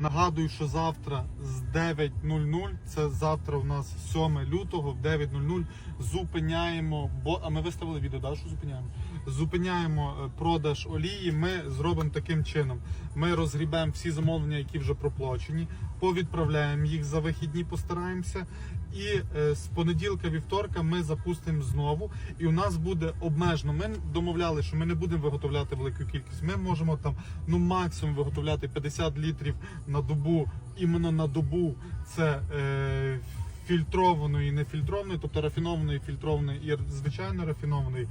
Нагадую, що завтра з 9.00, це завтра у нас 7 лютого, в 9.00 зупиняємо, бо а ми виставили відео, да, що зупиняємо? Зупиняємо е, продаж олії. Ми зробимо таким чином. Ми розгрібемо всі замовлення, які вже проплачені, повідправляємо їх за вихідні, постараємося. І е, з понеділка, вівторка ми запустимо знову. І у нас буде обмежено. Ми домовляли, що ми не будемо виготовляти велику кількість. Ми можемо там ну максимум виготовляти 50 літрів на добу, іменно на добу. Це е, фільтрованої, нефільтрованої, тобто рафінованої, фільтрованої і звичайно рафінованої.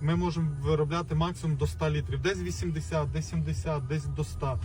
Ми можемо виробляти максимум до 100 літрів, десь 80, десь 70, десь до 100.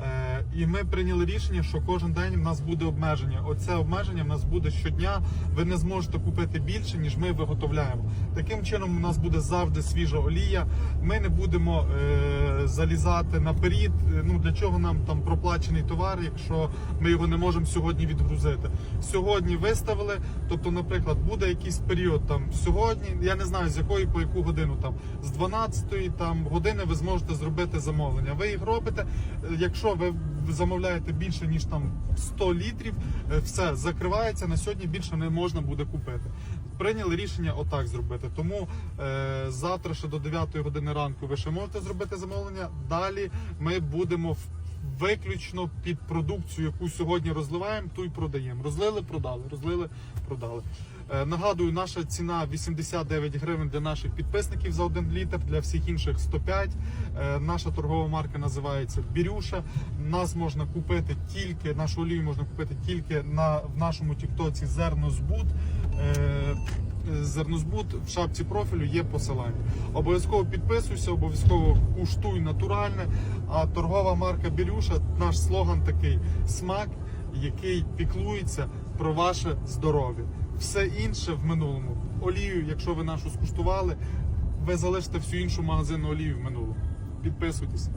Е, і ми прийняли рішення, що кожен день в нас буде обмеження. Оце обмеження в нас буде щодня. Ви не зможете купити більше, ніж ми виготовляємо. Таким чином, у нас буде завжди свіжа олія. Ми не будемо е, залізати наперед. Е, Ну для чого нам там проплачений товар, якщо ми його не можемо сьогодні відгрузити. Сьогодні виставили. Тобто, наприклад, буде якийсь період там сьогодні. Я не знаю з якої по яку годину там з 12-ї там години ви зможете зробити замовлення. Ви їх робите. Е, Якщо ви замовляєте більше ніж там 100 літрів, е, все закривається. На сьогодні більше не можна буде купити. Прийняли рішення отак зробити. Тому е, завтра ще до 9 години ранку ви ще можете зробити замовлення. Далі ми будемо в виключно під продукцію, яку сьогодні розливаємо, ту й продаємо. Розлили, продали, розлили, продали. Е, Нагадую, наша ціна 89 гривень для наших підписників за один літр, для всіх інших 105. Е, Наша торгова марка називається Бірюша. Нас можна купити тільки, нашу олію можна купити тільки на в нашому тіктоці зернозбут. Е, Зернозбут в шапці профілю є посилання. Обов'язково підписуйся, обов'язково куштуй натуральне. А торгова марка Бірюша, наш слоган такий смак, який піклується про ваше здоров'я. Все інше в минулому. Олію, якщо ви нашу скуштували, ви залишите всю іншу магазинну олію в минулому. Підписуйтесь.